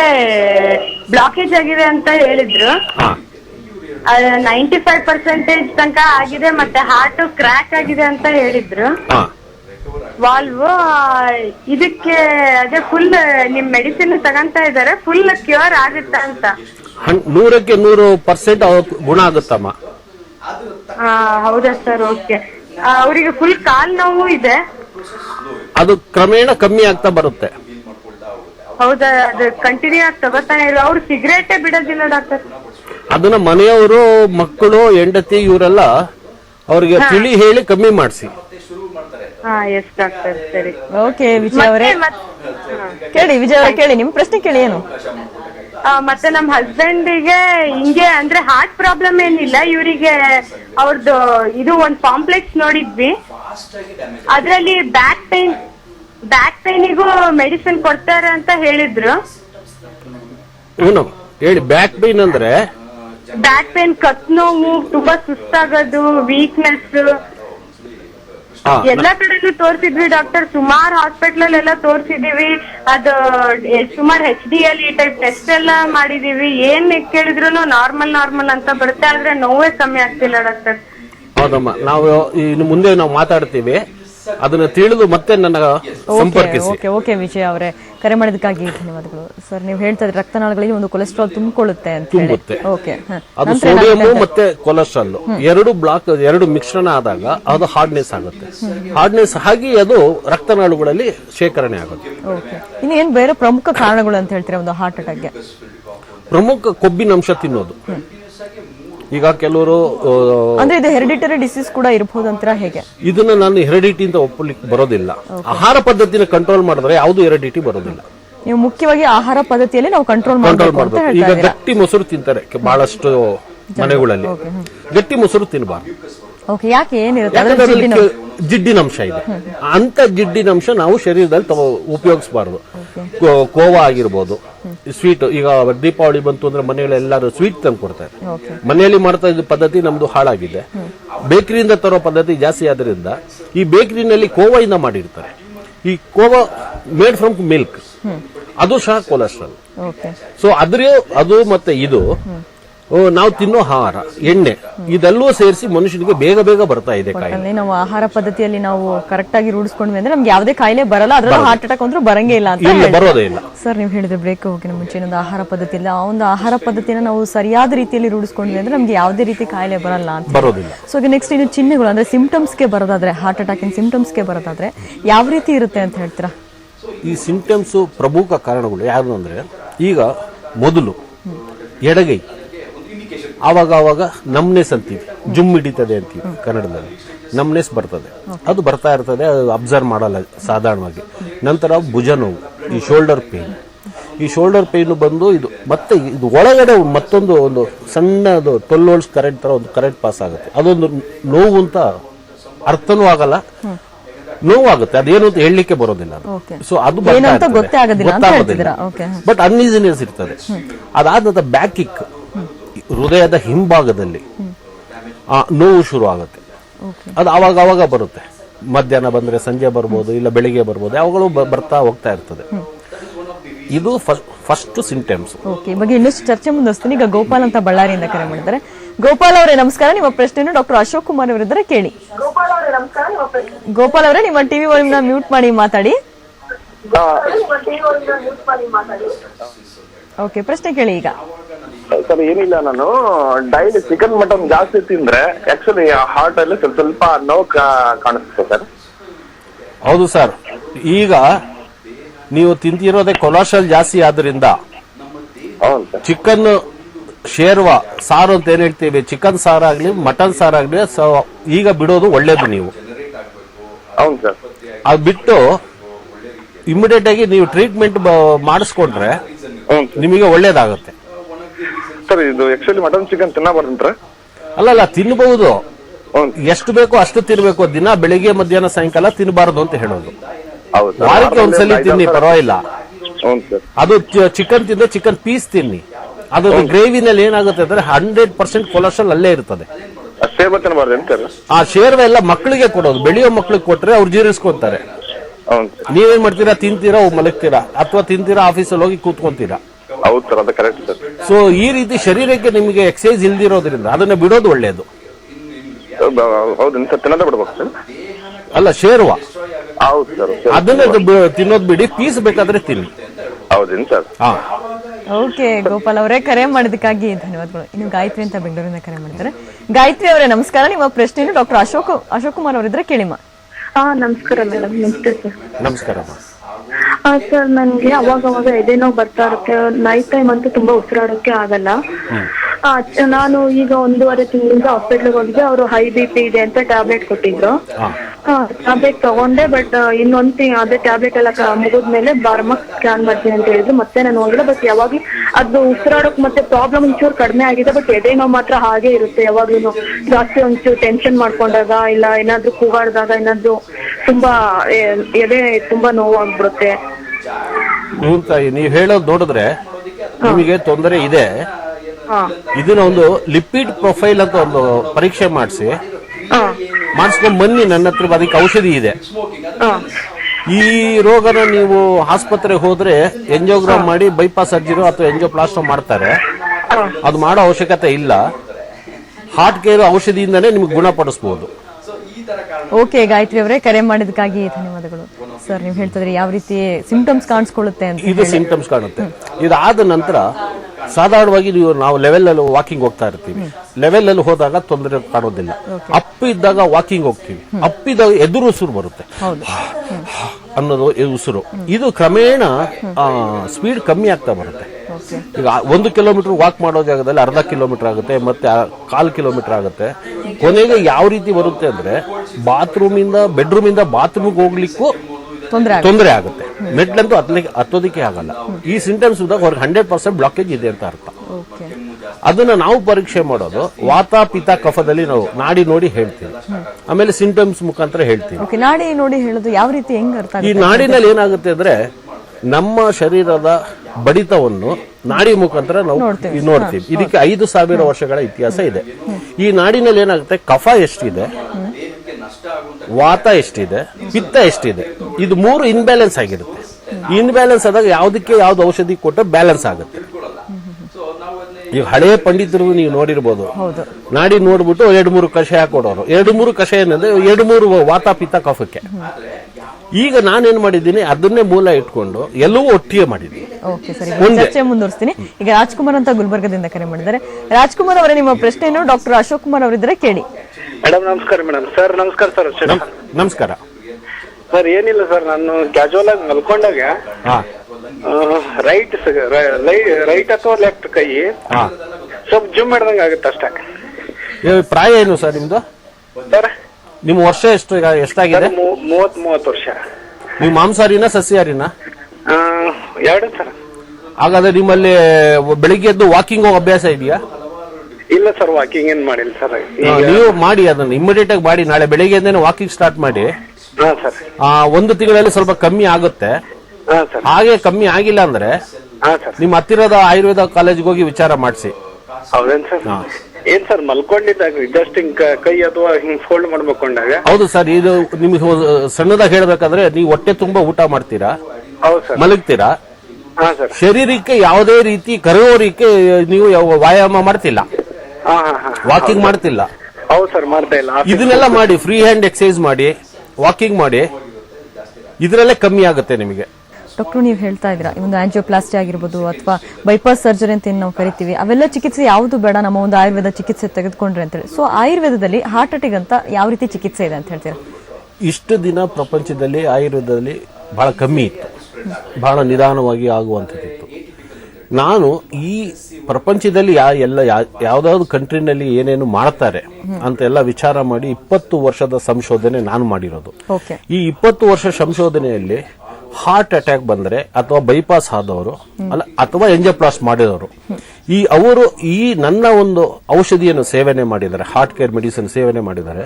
ಬ್ಲಾಕೇಜ್ ಆಗಿದೆ ಅಂತ ಹೇಳಿದ್ರು. ಹಾ. ನೈಂಟಿ ಫೈವ್ ಪರ್ಸೆಂಟೇಜ್ ತನಕ ಆಗಿದೆ ಮತ್ತೆ ಹಾರ್ಟ್ ಕ್ರ್ಯಾಕ್ ಆಗಿದೆ ಅಂತ ಹೇಳಿದ್ರು. ಹಾ. ವಾಲ್ವ್ ಇದಕ್ಕೆ ಅದೇ ಫುಲ್ ನಿಮ್ ಮೆಡಿಸಿನ್ ತಗಂತ ಇದಾರೆ ಫುಲ್ ಕ್ಯೂರ್ ಆಗುತ್ತಾ ಅಂತ. ನೂರಕ್ಕೆ ನೂರು ಪರ್ಸೆಂಟ್ ಗುಣ ಆಗುತ್ತಮ್ಮ. ಆ, ಹೌದಾ ಸರ್ ಓಕೆ. ಅವರಿಗೆ ಫುಲ್ ಕಾಲ್ ನೋವು ಇದೆ. ಅದು ಕ್ರಮೇಣ ಕಮ್ಮಿ ಆಗ್ತಾ ಬರುತ್ತೆ. ಹೌದಾ? ಅದು ಕಂಟಿನ್ಯೂ ಆಗಿ ತಗೋತಾನೆ ಇಲ್ಲ ಅವ್ರು ಸಿಗರೇಟೇ ಬಿಡೋದಿಲ್ಲ ಡಾಕ್ಟರ್. ಅದನ್ನ ಮನೆಯವರು ಮಕ್ಕಳು ಹೆಂಡತಿ ಇವರೆಲ್ಲ ಅವ್ರಿಗೆ ತಿಳಿ ಹೇಳಿ ಕಮ್ಮಿ ಮಾಡಿಸಿ. ಹಾ ಎಸ್ ಡಾಕ್ಟರ್ ಸರಿ. ಓಕೆ ವಿಜಯ ಅವರೇ. ಮತ್ತೆ ಹಾ. ಕೇಳಿ ವಿಜಯ ಅವರೇ ಕೇಳಿ ನಿಮ್ ಪ್ರಶ್ನೆ ಕೇಳಿ ಏನು? ಮತ್ತೆ ನಮ್ ಹಸ್ಬೆಂಡಿಗೆ ಹಿಂಗೆ ಅಂದ್ರೆ ಹಾರ್ಟ್ ಪ್ರಾಬ್ಲಮ್ ಏನಿಲ್ಲ ಇವರಿಗೆ ಅವ್ರದ್ದು ಇದು ಒಂದ್ ಕಾಂಪ್ಲೆಕ್ಸ್ ನೋಡಿದ್ವಿ. ಅದ್ರಲ್ಲಿ ಬ್ಯಾಕ್ ಪೇನ್ ಬ್ಯಾಕ್ ಪೇನಿಗೂ ಮೆಡಿಸಿನ್ ಕೊಡ್ತಾರೆ ಅಂತ ಹೇಳಿದ್ರು. ಏನು ಹೇಳಿ ಬ್ಯಾಕ್ ಪೇನ್ ಅಂದ್ರೆ? ಬ್ಯಾಕ್ ಪೇನ್ ಕತ್ ನೋವು ತುಂಬಾ ಸುಸ್ತಾಗೋದು ವೀಕ್ನೆಸ್ ಎಲ್ಲಾ ಕಡೆನೂ ತೋರ್ಸಿದ್ವಿ ಡಾಕ್ಟರ್. ಸುಮಾರು ಹಾಸ್ಪಿಟಲ್ ಎಲ್ಲ ತೋರಿಸಿದೀವಿ. ಅದು ಸುಮಾರು ಹೆಚ್ ಡಿ ಎಲ್ ಈ ಟೈಪ್ ಟೆಸ್ಟ್ ಎಲ್ಲ ಮಾಡಿದೀವಿ. ಏನ್ ಕೇಳಿದ್ರು ನಾರ್ಮಲ್ ನಾರ್ಮಲ್ ಅಂತ ಬರುತ್ತೆ. ಆದ್ರೆ ನೋವೇ ಕಮ್ಮಿ ಆಗ್ತಿಲ್ಲ ಡಾಕ್ಟರ್. ಹೌದಮ್ಮ. ನಾವು ಇನ್ನು ಮುಂದೆ ನಾವು ಮಾತಾಡ್ತೀವಿ. ಅದನ್ನ ತಿಳಿದು ಮತ್ತೆ ನನ್ನ ಸಂಪರ್ಕಿಸಿ. ಓಕೆ ಓಕೆ ವಿಜಯ ಅವರೇ. ಕರೆ ಮಾಡಿದಕ್ಕಾಗಿ ಧನ್ಯವಾದಗಳು. ಸರ್ ನೀವು ಹೇಳ್ತಾ ಇದ್ರೆ ರಕ್ತನಾಳಗಳಿಗೆ ಒಂದು ಕೊಲೆಸ್ಟ್ರಾಲ್ ತುಂಬಿಕೊಳ್ಳುತ್ತೆ ಅಂತ ತುಂಬುತ್ತೆ. ಓಕೆ. ಅದು ಸೋಡಿಯಂ ಮತ್ತೆ ಕೊಲೆಸ್ಟ್ರಾಲ್ ಎರಡು ಬ್ಲಾಕ್ ಎರಡು ಮಿಶ್ರಣ ಆದಾಗ ಅದು ಹಾರ್ಡ್ನೆಸ್ ಆಗುತ್ತೆ. ಹಾರ್ಡ್ನೆಸ್ ಆಗಿ ಅದು ರಕ್ತನಾಳುಗಳಲ್ಲಿ ಶೇಖರಣೆ ಆಗುತ್ತೆ. ಓಕೆ ಇನ್ನು ಏನು ಬೇರೆ ಪ್ರಮುಖ ಕಾರಣಗಳು ಅಂತ ಹೇಳ್ತೀರಾ ಒಂದು ಹಾರ್ಟ್ ಅಟ್ಯಾಕ್ಗೆ ಪ್ರಮುಖ ಕೊಬ್ಬಿನ ಅಂಶ ತಿನ್ನೋದು. ಈಗ ಕೆಲವರು ಅಂದ್ರೆ ಇದು ಹೆರಿಡಿಟರಿ ಡಿಸೀಸ್ ಕೂಡ ಇರಬಹುದು ಅಂತ ಹೇಗೆ? ಇದನ್ನ ನಾನು ಹೆರಿಡಿಟಿ ಅಂತ ಒಪ್ಪಲಿಕ್ಕೆ ಬರೋದಿಲ್ಲ. ಆಹಾರ ಪದ್ಧತಿನ ಕಂಟ್ರೋಲ್ ಮಾಡಿದ್ರೆ ಯಾವುದು ಹೆರಿಡಿಟಿ ಬರೋದಿಲ್ಲ. ನೀವು ಮುಖ್ಯವಾಗಿ ಆಹಾರ ಪದ್ಧತಿಯಲ್ಲಿ ನಾವು ಕಂಟ್ರೋಲ್ ಮಾಡಬೇಕು ಈಗ ಗಟ್ಟಿ ಮೊಸರು ತಿಂತಾರೆ ಬಹಳಷ್ಟು ಮನೆಗಳಲ್ಲಿ. ಗಟ್ಟಿ ಮೊಸರು ತಿನ್ನಬಾರ್ದು ಓಕೆ ಯಾಕೆ ಏನಿರುತ್ತೆ? ಯಾಕಂದ್ರೆ ಅದ್ರಲ್ಲಿ ಅದ್ರಲ್ಲಿ ಜಿಡ್ಡಿನ- ಅಂಶ ಇದೆ. ಅಂತ ಜಿಡ್ಡಿನಂಶ ನಾವು ಶರೀರದಲ್ಲಿ ಉಪಯೋಗಿಸಬಾರದು. ಉಪಯೋಗಿಸಬಾರ್ದು ಕೋವಾ ಆಗಿರ್ಬೋದು. ಸ್ವೀಟ್ ಈಗ ದೀಪಾವಳಿ ಬಂತು ಅಂದ್ರೆ ಮನೆಗಳೆಲ್ಲರೂ ಸ್ವೀಟ್ ತಂದು ಕೊಡ್ತಾರೆ. ಮನೆಯಲ್ಲಿ ಮಾಡ್ತಾ ಇದ್ದ ಪದ್ಧತಿ ನಮ್ದು ಹಾಳಾಗಿದೆ. ಬೇಕರಿಯಿಂದ ತರೋ ಪದ್ಧತಿ ಜಾಸ್ತಿ ಆದ್ರಿಂದ ಈ ಬೇಕರಿನಲ್ಲಿ ಕೋವಾಯಿಂದ ಮಾಡಿರ್ತಾರೆ. ಈ ಕೋವಾ ಮೇಡ್ ಫ್ರಮ್ ಮಿಲ್ಕ್ ಅದು ಸಹ ಕೊಲೆಸ್ಟ್ರಾಲ್ ಸೊ ಅದ್ರ ಅದು ಮತ್ತೆ ಇದು. ನಾವು ತಿನ್ನೋ ಆಹಾರ ಎಣ್ಣೆ ಇದೆಲ್ಲವೂ ಸೇರಿಸಿ ಮನುಷ್ಯನಿಗೆ ಬೇಗ ಬೇಗ ಬರ್ತಾ ಇದೆ ಕಾಯಿಲೆ. ನಾವು ಆಹಾರ ಪದ್ಧತಿಯಲ್ಲಿ ನಾವು ಕರೆಕ್ಟ್ ಆಗಿ ರೂಢಿಸ್ಕೊಂಡ್ವಿ ಅಂದ್ರೆ ನಮ್ಗೆ ಯಾವುದೇ ಕಾಯಿಲೆ ಬರಲ್ಲ ಅದ್ರಲ್ಲಿ ಹಾರ್ಟ್ ಅಟ್ಯಾಕ್ ಅಂದ್ರೂ ಬರಂಗೇ ಇಲ್ಲ ಅಂತ ಇಲ್ಲ. ಬರೋದೇ ಇಲ್ಲ. ಸರ್ ನೀವು ಹೇಳಿದ್ರೆ ಬ್ರೇಕ್ ಹೋಗಿ ಮುಂಚೆ ಒಂದು ಆಹಾರ ಪದ್ಧತಿಯಲ್ಲಿ ಆ ಒಂದು ಆಹಾರ ಪದ್ಧತಿಯನ್ನ ನಾವು ಸರಿಯಾದ ರೀತಿಯಲ್ಲಿ ರೂಢಿಸ್ಕೊಂಡ್ವಿ ಅಂದ್ರೆ ನಮ್ಗೆ ಯಾವುದೇ ರೀತಿ ಕಾಯಿಲೆ ಬರಲ್ಲ ಅಂತ ಬರೋದಿಲ್ಲ. ಸೊ ನೆಕ್ಸ್ಟ್ ಇನ್ನು ಚಿಹ್ನೆಗಳು ಅಂದ್ರೆ ಸಿಂಪ್ಟಮ್ಸ್ಗೆ ಬರೋದಾದ್ರೆ ಹಾರ್ಟ್ ಅಟ್ಯಾಕ್ ಅಟ್ಯಾಕಿನ ಸಿಂಪ್ಟಮ್ಸ್ಗೆ ಬರೋದಾದ್ರೆ ಯಾವ ರೀತಿ ಇರುತ್ತೆ ಅಂತ ಹೇಳ್ತೀರಾ? ಈ ಸಿಂಪ್ಟಮ್ಸು ಪ್ರಮುಖ ಕಾರಣಗಳು ಯಾರು ಅಂದ್ರೆ ಈಗ ಮೊದಲು ಎಡಗೈ ಆವಾಗ ಆವಾಗ ನಮ್ನೆಸ್ ಅಂತೀವಿ. ಜುಮ್ ಹಿಡಿತದೆ ಅಂತೀವಿ ಕನ್ನಡದಲ್ಲಿ. ನಮ್ನೆಸ್ ಬರ್ತದೆ. ಅದು ಬರ್ತಾ ಇರ್ತದೆ ಅದು ಅಬ್ಸರ್ವ್ ಮಾಡಲ್ಲ ಸಾಧಾರಣವಾಗಿ. ನಂತರ ಭುಜ ನೋವು ಈ ಶೋಲ್ಡರ್ ಪೇನ್ ಈ ಶೋಲ್ಡರ್ ಪೇನ್ ಬಂದು ಇದು ಮತ್ತೆ ಇದು ಒಳಗಡೆ ಮತ್ತೊಂದು ಒಂದು ಸಣ್ಣದು ಟ್ವೆಲ್ ಓಲ್ಸ್ ಕರೆಂಟ್ ತರ ಒಂದು ಕರೆಂಟ್ ಪಾಸ್ ಆಗುತ್ತೆ. ಅದೊಂದು ನೋವು ಅಂತ ಅರ್ಥನೂ ಆಗಲ್ಲ. ನೋವಾಗುತ್ತೆ. ಅದೇನು ಅಂತ ಹೇಳಲಿಕ್ಕೆ ಬರೋದಿಲ್ಲ. ಸೊ ಅದು ಗೊತ್ತಾಗೋದಿಲ್ಲ. ಬಟ್ ಅನ್ಈಸಿನೆಸ್ ಇರ್ತದೆ. ಅದಾದ ನಂತರ ಬ್ಯಾಕ್ ಕಿಕ್ ಹೃದಯದ ಹಿಂಭಾಗದಲ್ಲಿ ಆ, ನೋವು ಶುರು ಆಗುತ್ತೆ. ಓಕೆ ಅದು ಅವಾಗ ಅವಾಗ ಬರುತ್ತೆ. ಮಧ್ಯಾಹ್ನ ಬಂದ್ರೆ ಸಂಜೆ ಬರ್ಬೋದು ಇಲ್ಲ ಬೆಳಿಗ್ಗೆ ಬರ್ಬೋದು ಯಾವಾಗಲೂ ಬ- ಬರ್ತಾ ಹೋಗ್ತಾ ಇರ್ತದೆ. ಇದು ಫಸ್ಟ್ ಸಿಂಟಮ್ಸ್ ಓಕೆ ಬಗ್ಗೆ ಇನ್ನಷ್ಟು ಚರ್ಚೆ ಮುಂದುವರಿಸ್ತೀನಿ. ಈಗ ಗೋಪಾಲ್ ಅಂತ ಬಳ್ಳಾರಿಯಿಂದ ಕರೆ ಮಾಡಿದ್ದಾರೆ. ಗೋಪಾಲ್ ಅವರೇ ನಮಸ್ಕಾರ. ನಿಮ್ಮ ಪ್ರಶ್ನೆಯನ್ನು ಡಾಕ್ಟರ್ ಅಶೋಕ್ ಕುಮಾರ್ ಅವರಿದ್ದಾರೆ ಕೇಳಿ. ಗೋಪಾಲ್ ಅವರೇ ನಿಮ್ಮ ಟಿವಿ ವಾಲ್ಯೂಮ್ನ ಮ್ಯೂಟ್ ಮಾಡಿ ಮಾತಾಡಿ. ಓಕೆ ಪ್ರಶ್ನೆ ಕೇಳಿ ಈಗ. ಸರ್ ಏನಿಲ್ಲ ನಾನು. ಡೈಲಿ ಚಿಕನ್ ಮಟನ್ ಜಾಸ್ತಿ ತಿಂದ್ರೆ ಆಕ್ಚುಲಿ ಹಾರ್ಟ್ ಅಲ್ಲಿ ಸ್ವಲ್ಪ ಸ್ವಲ್ಪ ನೋವು ಕಾಣಿಸುತ್ತೆ ಸರ್. ಹೌದು ಸರ್. ಈಗ ನೀವು ತಿಂತಿರೋದೇ ಕೊಲಾಸ್ಟ್ರಾಲ್ ಜಾಸ್ತಿ ಆದ್ರಿಂದ ಹೌದು ಸರ್. ಚಿಕನ್ ಶೇರ್ವ ಸಾರು ಅಂತ ಏನ್ ಹೇಳ್ತೀವಿ? ಚಿಕನ್ ಸಾರಾಗ್ಲಿ ಮಟನ್ ಸಾರಾಗ್ಲಿ ಸೊ ಈಗ ಬಿಡೋದು ಒಳ್ಳೇದು ನೀವು. ಹೌದು ಸರ್. ಅದು ಬಿಟ್ಟು ಇಮಿಡಿಯೇಟ್ ಆಗಿ ನೀವು ಟ್ರೀಟ್ಮೆಂಟ್ ಮಾಡಿಸ್ಕೊಂಡ್ರೆ ನಿಮಗೆ ಒಳ್ಳೇದಾಗುತ್ತೆ. ಸರ್ ಇದು ಆಕ್ಚುಲಿ ಮಟನ್ ಚಿಕನ್ ತಿನ್ನಬಾರ್ದಂತ್ರ ಅಲ್ಲ ತಿನ್ನಬಹುದು ಹ್ಞೂ ಎಷ್ಟು ಬೇಕೋ ಅಷ್ಟು ತಿನ್ಬೇಕು. ದಿನ ಬೆಳಿಗ್ಗೆ ಮಧ್ಯಾಹ್ನ ಸಾಯಂಕಾಲ ತಿನ್ನಬಾರದು ಅಂತ ಹೇಳೋದು. ಹೌದು. ವಾರಕ್ಕೆ ಒಂದ್ಸಲಿ ತಿನ್ನಿ ಪರವಾಗಿಲ್ಲ. ಸರ್ ಅದು ಚಿಕನ್ ತಿಂದ್ರೆ ಚಿಕನ್ ಪೀಸ್ ತಿನ್ನಿ. ಅದು ಗ್ರೇವಿನಲ್ಲಿ ಏನಾಗುತ್ತೆ ಅಂದ್ರೆ ಹಂಡ್ರೆಡ್ ಪರ್ಸೆಂಟ್ ಕೊಲೆಸ್ಟ್ರಾಲ್ ಅಲ್ಲೇ ಇರ್ತದೆ. ಸರ್ ಆ ಶೇರ್ವ ಎಲ್ಲ ಮಕ್ಕಳಿಗೆ ಕೊಡೋದು. ಬೆಳೆಯೋ ಮಕ್ಕಳಿಗೆ ಕೊಟ್ರೆ ಅವ್ರು ಜೀರಿಸ್ಕೊಂತಾರೆ ನೀವೇನ್ ಮಾಡ್ತೀರಾ? ತಿಂತೀರಾ? ಮಲಗ್ತೀರಾ? ಅಥವಾ ತಿಂತೀರಾ? ಆಫೀಸಲ್ಲಿ ಹೋಗಿ ಕೂತ್ಕೊಂತೀರಾ? ಹೌದು ಸರ್ ಅದು ಕರೆಕ್ಟ್ ಸರ್ ಸೊ ಈ ರೀತಿ ಶರೀರಕ್ಕೆ ನಿಮಗೆ ಎಕ್ಸೈಸ್ ಇಲ್ದಿರೋದ್ರಿಂದ ಅದನ್ನ ಬಿಡೋದು ಒಳ್ಳೇದು. ಹೌದು ಸರ್ ತಿನ್ನೋದೇ ಬಿಡ್ಬೇಕು ಸರ್ ಅಲ್ಲ ಶೇರ್ವ ಹೌದು ಸರ್ ಅದನ್ನ ಅದು ಬಿ- ತಿನ್ನೋದ್ ಬಿಡಿ ಪೀಸ್ ಬೇಕಾದ್ರೆ ತಿನ್ನಿ. ಹೌದೇನು ಸರ್ ಹಾ. ಓಕೆ ಗೋಪಾಲ್ ಅವರೇ ಕರೆ ಮಾಡಿದಕ್ಕಾಗಿ ಧನ್ಯವಾದಗಳು. ಇನ್ನು ಗಾಯತ್ರಿ ಅಂತ ಬೆಂಗಳೂರಿಂದ ಕರೆ ಮಾಡಿದ್ದಾರೆ ಗಾಯತ್ರಿ ಅವರೇ ನಮಸ್ಕಾರ. ನಿಮ್ಮ ಪ್ರಶ್ನೆಯನ್ನು ಡಾಕ್ಟರ್ ಅಶೋಕ್ ಅಶೋಕ್ ಕುಮಾರ್ ಅವರಿದ್ರೆ ಕೇಳಿಮ್ಮ ಹಾ ನಮಸ್ಕಾರ ಮೇಡಮ್. ನಮಸ್ತೆ ಸರ್ ನಮಸ್ಕಾರ ಸರ್ ನನಗೆ ಅವಾಗ ಅವಾಗ ಎದೆ ನೋವು ಬರ್ತಾ ಇರುತ್ತೆ. ನೈಟ್ ಟೈಮ್ ಅಂತೂ ತುಂಬಾ ಉಸಿರಾಡೋಕೆ ಆಗಲ್ಲ. ಆ, ಚ- ನಾನು ಈಗ ಒಂದೂವರೆ ತಿಂಗಳಿಂದ ಹಾಸ್ಪಿಟ್ಲಿಗೆ ಹೋಗಿದ್ದೆ. ಅವರು ಹೈ ಬಿ ಪಿ ಇದೆ ಅಂತ ಟ್ಯಾಬ್ಲೆಟ್ ಕೊಟ್ಟಿದ್ರು. ಟ್ಯಾಬ್ಲೆಟ್ ತಗೊಂಡೆ ಬಟ್ ಇನ್ನೊಂದ್ ತಿಂಗ್ ಅದೇ ಟ್ಯಾಬ್ಲೆಟ್ ಎಲ್ಲ ಕ- ಮುಗಿದ್ಮೇಲೆ ಬಾರಮ್ಮ ಸ್ಕ್ಯಾನ್ ಮಾಡ್ತೀನಿ ಅಂತ ಹೇಳಿದ್ರು. ಮತ್ತೆ ನಾನು ಹೋಗಿಲ್ಲ ಬಟ್ ಯಾವಾಗ್ಲೂ ಅದು ಉಸಿರಾಡೋಕ್ ಮತ್ತೆ ಪ್ರಾಬ್ಲಮ್ ಒಂಚೂರು ಕಡಿಮೆ ಆಗಿದೆ. ಬಟ್ ಎದೆ ನೋವು ಮಾತ್ರ ಹಾಗೆ ಇರುತ್ತೆ. ಯಾವಾಗ್ಲೂ ಜಾಸ್ತಿ ಒಂಚೂರು ಟೆನ್ಷನ್ ಮಾಡ್ಕೊಂಡಾಗ ಇಲ್ಲ ಏನಾದ್ರೂ ಕೂಗಾಡಿದಾಗ ಏನಾದ್ರೂ ತುಂಬಾ ಎ- ಎದೆ ತುಂಬಾ ನೋವಾಗ್ಬಿಡುತ್ತೆ. ಹ್ಞೂ ತಾಯಿ ನೀವು ಹೇಳೋದು ನೋಡಿದ್ರೆ ನಿಮಗೆ ತೊಂದರೆ ಇದೆ. ಇದನ್ನ ಒಂದು ಲಿಪಿಡ್ ಪ್ರೊಫೈಲ್ ಅಂತ ಒಂದು ಪರೀಕ್ಷೆ ಮಾಡಿಸಿ. ಮಾಡಿಸ್ಕೊಂಡು ಬನ್ನಿ ನನ್ನ ಹತ್ರ, ಅದಕ್ಕೆ ಔಷಧಿ ಇದೆ. ಈ ರೋಗನ ನೀವು ಆಸ್ಪತ್ರೆಗೆ ಹೋದ್ರೆ ಎಂಜೋಗ್ರಾಮ್ ಮಾಡಿ ಬೈಪಾಸ್ ಸರ್ಜರಿ ಅಥವಾ ಎಂಜೋಪ್ಲಾಸ್ಟೋ ಮಾಡ್ತಾರೆ. ಅದು ಮಾಡೋ ಅವಶ್ಯಕತೆ ಇಲ್ಲ. ಹಾರ್ಟ್ ಕೇರ್ ಔಷಧಿಯಿಂದನೇ ನಿಮ್ಗೆ ಗುಣಪಡಿಸಬಹುದು ಓಕೆ ಗಾಯತ್ರಿ ಅವರೇ, ಕರೆ ಮಾಡಿದಕ್ಕಾಗಿ ಧನ್ಯವಾದಗಳು. ಸರ್ ನೀವು ಹೇಳ್ತಿದ್ರೆ ಯಾವ ರೀತಿ ಸಿಂಪ್ಟಮ್ಸ್ ಕಾಣಿಸ್ಕೊಳ್ಳುತ್ತೆ ಅಂತ ಇದು ಸಿಂಪ್ಟಮ್ಸ್ ಕಾಣುತ್ತೆ. ಇದಾದ ನಂತರ ಸಾಧಾರಣವಾಗಿ ನೀವು ನಾವು ಲೆವೆಲ್ ಅಲ್ಲಿ ವಾಕಿಂಗ್ ಹೋಗ್ತಾ ಇರ್ತೀವಿ. ಲೆವೆಲ್ ಅಲ್ಲಿ ಹೋದಾಗ ತೊಂದರೆ ಕಾಣೋದಿಲ್ಲ. ಅಪ್ಪ ಇದ್ದಾಗ ವಾಕಿಂಗ್ ಹೋಗ್ತೀವಿ. ಅಪ್ಪ ಇದ್ದಾಗ ಎದುರು ಉಸಿರು ಬರುತ್ತೆ. ಅನ್ನೋದು ಉಸಿರು. ಇದು ಕ್ರಮೇಣ ಸ್ಪೀಡ್ ಕಮ್ಮಿ ಆಗ್ತಾ ಬರುತ್ತೆ. ಈಗ ಒಂದು ಕಿಲೋಮೀಟರ್ ವಾಕ್ ಮಾಡೋ ಜಾಗದಲ್ಲಿ ಅರ್ಧ ಕಿಲೋಮೀಟರ್ ಆಗುತ್ತೆ ಮತ್ತೆ ಕಾಲು ಕಾಲ್ ಕಿಲೋಮೀಟರ್ ಆಗುತ್ತೆ. ಕೊನೆಗೆ ಯಾವ ರೀತಿ ಬರುತ್ತೆ ಅಂದ್ರೆ ಬಾತ್ರೂಮ್ ಇಂದ ಬೆಡ್ರೂಮ್ ಇಂದ ಬಾತ್ರೂಮ್ಗೆ ಹೋಗ್ಲಿಕ್ಕೂ ತೊಂದರೆ ಆಗುತ್ತೆ. ತೊಂದರೆ ಆಗುತ್ತೆ. ಮೆಟ್ಲಂತೂ ಹತ್ತೋದಕ್ಕೆ ಹತ್ತೋದಿಕ್ಕೆ ಆಗಲ್ಲ. ಈ ಸಿಂಟಮ್ಸ್ ಇದ್ದಾಗ ಅವ್ರಿಗೆ ಹಂಡ್ರೆಡ್ ಪರ್ಸೆಂಟ್ ಬ್ಲಾಕೇಜ್ ಇದೆ ಅಂತ ಅರ್ಥ. ಅದನ್ನ ನಾವು ಪರೀಕ್ಷೆ ಮಾಡೋದು ವಾತ ಪಿತ ಕಫದಲ್ಲಿ ನಾವು ನಾಡಿ ನೋಡಿ ಹೇಳ್ತೀವಿ. ಆಮೇಲೆ ಸಿಂಟಮ್ಸ್ ಮುಖಾಂತರ ಹೇಳ್ತೀವಿ. ನಾಡಿ ನೋಡಿ ಹೇಳೋದು ಯಾವ ರೀತಿ ಹೆಂಗ್ ಅರ್ಥ ಈ ನಾಡಿನಲ್ಲಿ ಏನಾಗುತ್ತೆ ಅಂದ್ರೆ ನಮ್ಮ ಶರೀರದ ಬಡಿತವನ್ನು ನಾಡಿ ಮುಖಾಂತರ ನಾವು. ನೋಡ್ತೀವಿ. ಇದಕ್ಕೆ ಐದು ಸಾವಿರ ವರ್ಷಗಳ ಇತಿಹಾಸ ಇದೆ. ಈ ನಾಡಿನಲ್ಲಿ ಏನಾಗುತ್ತೆ? ಕಫ ಎಷ್ಟಿದೆ? ವಾತ ಎಷ್ಟಿದೆ ಪಿತ್ತ ಎಷ್ಟಿದೆ ಇದು ಮೂರು ಇನ್ಬ್ಯಾಲೆನ್ಸ್ ಆಗಿರುತ್ತೆ. ಇನ್ಬ್ಯಾಲೆನ್ಸ್ ಆದಾಗ ಯಾವ್ದಕ್ಕೆ ಯಾವ್ದು ಔಷಧಿ ಕೊಟ್ಟು ಬ್ಯಾಲೆನ್ಸ್ ಆಗುತ್ತೆ. ಈಗ ಹಳೆಯ ಪಂಡಿತರು ನೀವು ನೋಡಿರ್ಬೋದು. ನಾಡಿ ನೋಡ್ಬಿಟ್ಟು ಎರಡು ಮೂರು ಕಷಾಯ ಕೊಡೋರು. ಎರಡು ಮೂರು ಕಷಾಯ ಏನಂದ್ರೆ ಎರಡು ಮೂರು ವಾತ ಪಿತ್ತ ಕಫಕ್ಕೆ. ಈಗ ನಾನೇನ್ ಮಾಡಿದ್ದೀನಿ ಅದನ್ನೇ ಮೂಲ ಇಟ್ಕೊಂಡು ಎಲ್ಲವೂ ಒಟ್ಟಿಗೆ ಮಾಡಿದ್ದೀನಿ. ಚರ್ಚೆ ಮುಂದುವರಿಸ್ತೀನಿ. ಈಗ ರಾಜ್ಕುಮಾರ್ ಅಂತ ಗುಲ್ಬರ್ಗದಿಂದ ಕರೆ ಮಾಡಿದ್ದಾರೆ. ರಾಜ್ಕುಮಾರ್ ಅವರೇ ನಿಮ್ಮ ಪ್ರಶ್ನೆಯನ್ನು ಡಾಕ್ಟರ್ ಅಶೋಕ್ ಕುಮಾರ್ ಅವರಿದ್ರೆ ಕೇಳಿ. ಮೇಡಮ್ ನಮಸ್ಕಾರ ಮೇಡಮ್ ಸರ್ ನಮಸ್ಕಾರ ಸರ್ ನಮ್- ನಮಸ್ಕಾರ. ಸರ್ ಏನಿಲ್ಲ ಸರ್ ನಾನು ಕ್ಯಾಜುವಲ್ ಆಗಿ ಮಲ್ಕೊಂಡಾಗ ಹಾ. ರೈಟ್ ರೈಟ್ ಅಥವಾ ಲೆಫ್ಟ್ ಕೈ? ಹಾ. ಸ್ವಲ್ಪ ಜುಮ್ ಮಾಡ್ದಂಗೆ ಆಗುತ್ತೆ ಅಷ್ಟೇ. ಏ, ಪ್ರಾಯ ಏನು ಸರ್ ನಿಮ್ದು? ಸರ್ ನಿಮ್ಮ ವರ್ಷ ಎಷ್ಟು ಈಗ ಎಷ್ಟಾಗಿದೆ? ಮೂವತ್ ಮೂವತ್ತು ವರ್ಷ. ನೀವು ಮಾಂಸಾಹಾರಿನ ಸಸ್ಯಾಹಾರಿನ? ಆ, ಎರಡು ಸರ್ ಹಾಗಾದ್ರೆ ನಿಮ್ಮಲ್ಲಿ ಬೆಳಿಗ್ಗೆ ಎದ್ದು ವಾಕಿಂಗ್ ಹೋಗೋ ಅಭ್ಯಾಸ ಇದೆಯಾ? ಇಲ್ಲ ಸರ್ ವಾಕಿಂಗ್ ಏನ್ ಮಾಡಿಲ್ಲ ಸರ್ ನೀವು ಮಾಡಿ ಅದನ್ನ ಇಮಿಡಿಯೇಟ್ ಆಗಿ ಮಾಡಿ. ನಾಳೆ ಬೆಳಿಗ್ಗೆಯಿಂದನೇ ವಾಕಿಂಗ್ ಸ್ಟಾರ್ಟ್ ಮಾಡಿ. ಹಾ ಸರ್ ಆ, ಒಂದು ತಿಂಗಳಲ್ಲಿ ಸ್ವಲ್ಪ ಕಮ್ಮಿ ಆಗುತ್ತೆ. ಹಾ ಸರ್ ಹಾಗೆ ಕಮ್ಮಿ ಆಗಿಲ್ಲ ಅಂದ್ರೆ ಹಾ ಸರ್ ನಿಮ್ಮ ಹತ್ತಿರದ ಆಯುರ್ವೇದ ಕಾಲೇಜ್ಗೆ ಹೋಗಿ ವಿಚಾರ ಮಾಡಿಸಿ. ಹೌದೇನ್ ಸರ್ ಏನ್ ಸರ್ ಮಲ್ಕೊಂಡಿದ್ದಾಗ ಜಸ್ಟ್ ಹಿಂಗ್ ಕೈ ಅಥವಾ ಹಿಂಗ್ ಫೋಲ್ಡ್ ಮಾಡ್ಬೇಕೊಂಡಾಗ ಹೌದು ಸರ್ ಇದು ನಿಮಗೆ ಸಣ್ಣದಾಗಿ ಹೇಳ್ಬೇಕಾದ್ರೆ ನೀವು ಹೊಟ್ಟೆ ತುಂಬಾ ಊಟ ಮಾಡ್ತೀರಾ? ಹೌದು ಸರ್ ಮಲಗ್ತೀರಾ? ಹಾ ಸರ್ ಶರೀರಕ್ಕೆ ಯಾವುದೇ ರೀತಿ ಕರೆಯೋರಿಕೆ ನೀವು ಯಾವ- ವ್ಯಾಯಾಮ ಮಾಡ್ತಿಲ್ಲ. ವಾಕಿಂಗ್ ಮಾಡ್ತಿಲ್ಲ. ಹೌದು ಸರ್ ಮಾಡ್ತಾ ಇಲ್ಲ. ಇದನ್ನೆಲ್ಲ ಮಾಡಿ ಫ್ರೀ ಹ್ಯಾಂಡ್ ಎಕ್ಸೈಸ್ ಮಾಡಿ ವಾಕಿಂಗ್ ಮಾಡಿ ಇದರಲ್ಲೇ ಕಮ್ಮಿ ಆಗುತ್ತೆ ನಿಮಗೆ. ಡಾಕ್ಟರ್ ನೀವು ಹೇಳ್ತಾ ಇದ್ದೀರಾ ಒಂದು ಆಂಜಿಯೋಪ್ಲಾಸ್ಟಿ ಆಗಿರ್ಬೋದು ಅಥವಾ ಬೈಪಾಸ್ ಸರ್ಜರಿ ಅಂತ ಏನು ನಾವು ಕರಿತೀವಿ ಅವೆಲ್ಲ ಚಿಕಿತ್ಸೆ ಯಾವುದು ಬೇಡ ನಮ್ಮ ಒಂದು ಆಯುರ್ವೇದ ಚಿಕಿತ್ಸೆ ತೆಗೆದುಕೊಂಡ್ರೆ ಅಂತ ಹೇಳಿ. ಸೊ ಆಯುರ್ವೇದದಲ್ಲಿ ಹಾರ್ಟ್ ಅಟ್ಯಾಕ್ ಅಂತ ಯಾವ ರೀತಿ ಚಿಕಿತ್ಸೆ ಇದೆ ಅಂತ ಹೇಳ್ತೀರಾ? ಇಷ್ಟು ದಿನ ಪ್ರಪಂಚದಲ್ಲಿ ಆಯುರ್ವೇದದಲ್ಲಿ ಬಹಳ ಕಮ್ಮಿ ಇತ್ತು. ಬಹಳ ನಿಧಾನವಾಗಿ ಆಗುವಂಥದ್ದಿತ್ತು. ನಾನು ಈ ಪ್ರಪಂಚದಲ್ಲಿ ಯಾ ಎಲ್ಲ ಯಾವ್ದಾವ್ದು ಕಂಟ್ರಿನಲ್ಲಿ ಏನೇನು ಮಾಡ್ತಾರೆ ಅಂತೆಲ್ಲ ವಿಚಾರ ಮಾಡಿ ಇಪ್ಪತ್ತು ವರ್ಷದ ಸಂಶೋಧನೆ ನಾನು ಮಾಡಿರೋದು. ಈ ಇಪ್ಪತ್ತು ವರ್ಷ ಸಂಶೋಧನೆಯಲ್ಲಿ ಹಾರ್ಟ್ ಅಟ್ಯಾಕ್ ಬಂದ್ರೆ ಅಥವಾ ಬೈಪಾಸ್ ಆದವರು ಅಲ್ಲ ಅಥವಾ ಎಂಜಪ್ಲಾಸ್ ಮಾಡಿದವರು. ಈ ಅವರು ಈ ನನ್ನ ಒಂದು ಔಷಧಿಯನ್ನು ಸೇವನೆ ಮಾಡಿದ್ದಾರೆ ಹಾರ್ಟ್ ಕೇರ್ ಮೆಡಿಸಿನ್ ಸೇವನೆ ಮಾಡಿದ್ದಾರೆ.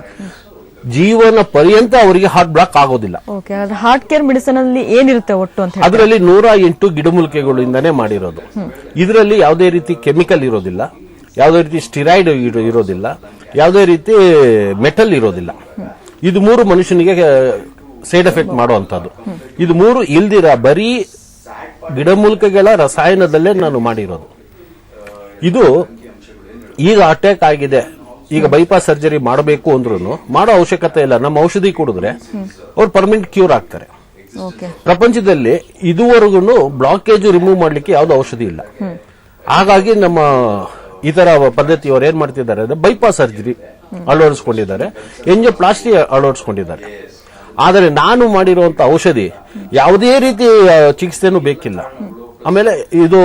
ಜೀವನ ಪರ್ಯಂತ ಅವರಿಗೆ ಹಾರ್ಟ್ ಬ್ಲಾಕ್ ಆಗೋದಿಲ್ಲ. ಓಕೆ ಹಾರ್ಟ್ ಕೇರ್ ಮೆಡಿಸನ್ ಅಲ್ಲಿ ಏನಿರುತ್ತೆ ಒಟ್ಟು ಅಂತ ಹೇಳಿ ಅದರಲ್ಲಿ ನೂರ ಎಂಟು ಗಿಡಮೂಲಿಕೆಗಳಿಂದನೇ ಮಾಡಿರೋದು. ಇದರಲ್ಲಿ ಯಾವುದೇ ರೀತಿ ಕೆಮಿಕಲ್ ಇರೋದಿಲ್ಲ ಯಾವುದೇ ರೀತಿ ಸ್ಟಿರಾಯ್ಡ್ ಇರೋದಿಲ್ಲ ಯಾವುದೇ ರೀತಿ ಮೆಟಲ್ ಇರೋದಿಲ್ಲ. ಇದು ಮೂರು ಮನುಷ್ಯನಿಗೆ ಸೈಡ್ ಎಫೆಕ್ಟ್ ಮಾಡುವಂತದ್ದು ಇದು ಮೂರು ಇಲ್ದಿರ ಬರೀ ಗಿಡಮೂಲಿಕೆಗಳ ರಸಾಯನದಲ್ಲೇ ನಾನು ಮಾಡಿರೋದು. ಇದು ಈಗ ಅಟ್ಯಾಕ್ ಆಗಿದೆ. ಈಗ ಬೈಪಾಸ್ ಸರ್ಜರಿ ಮಾಡಬೇಕು ಅಂದ್ರೂ ಮಾಡೋ ಅವಶ್ಯಕತೆ ಇಲ್ಲ. ನಮ್ಮ ಔಷಧಿ ಕುಡಿದ್ರೆ ಅವ್ರು ಪರ್ಮನೆಂಟ್ ಕ್ಯೂರ್ ಆಗ್ತಾರೆ. ಪ್ರಪಂಚದಲ್ಲಿ ಇದುವರೆಗೂ ಬ್ಲಾಕೇಜ್ ರಿಮೂವ್ ಮಾಡಲಿಕ್ಕೆ ಯಾವ್ದು ಔಷಧಿ ಇಲ್ಲ. ಹಾಗಾಗಿ ನಮ್ಮ ಈ ಇತರ ಪದ್ಧತಿಯವರು ಏನ್ ಮಾಡ್ತಿದ್ದಾರೆ ಅಂದ್ರೆ ಬೈಪಾಸ್ ಸರ್ಜರಿ ಅಳವಡಿಸ್ಕೊಂಡಿದ್ದಾರೆ. ಎಂಜೋಪ್ಲಾಸ್ಟಿ ಅಳವಡಿಸ್ಕೊಂಡಿದ್ದಾರೆ. ಆದರೆ ನಾನು ಮಾಡಿರುವಂತ ಔಷಧಿ ಯಾವುದೇ ರೀತಿ ಚಿಕಿತ್ಸೆನೂ ಬೇಕಿಲ್ಲ. ಆಮೇಲೆ ಇದು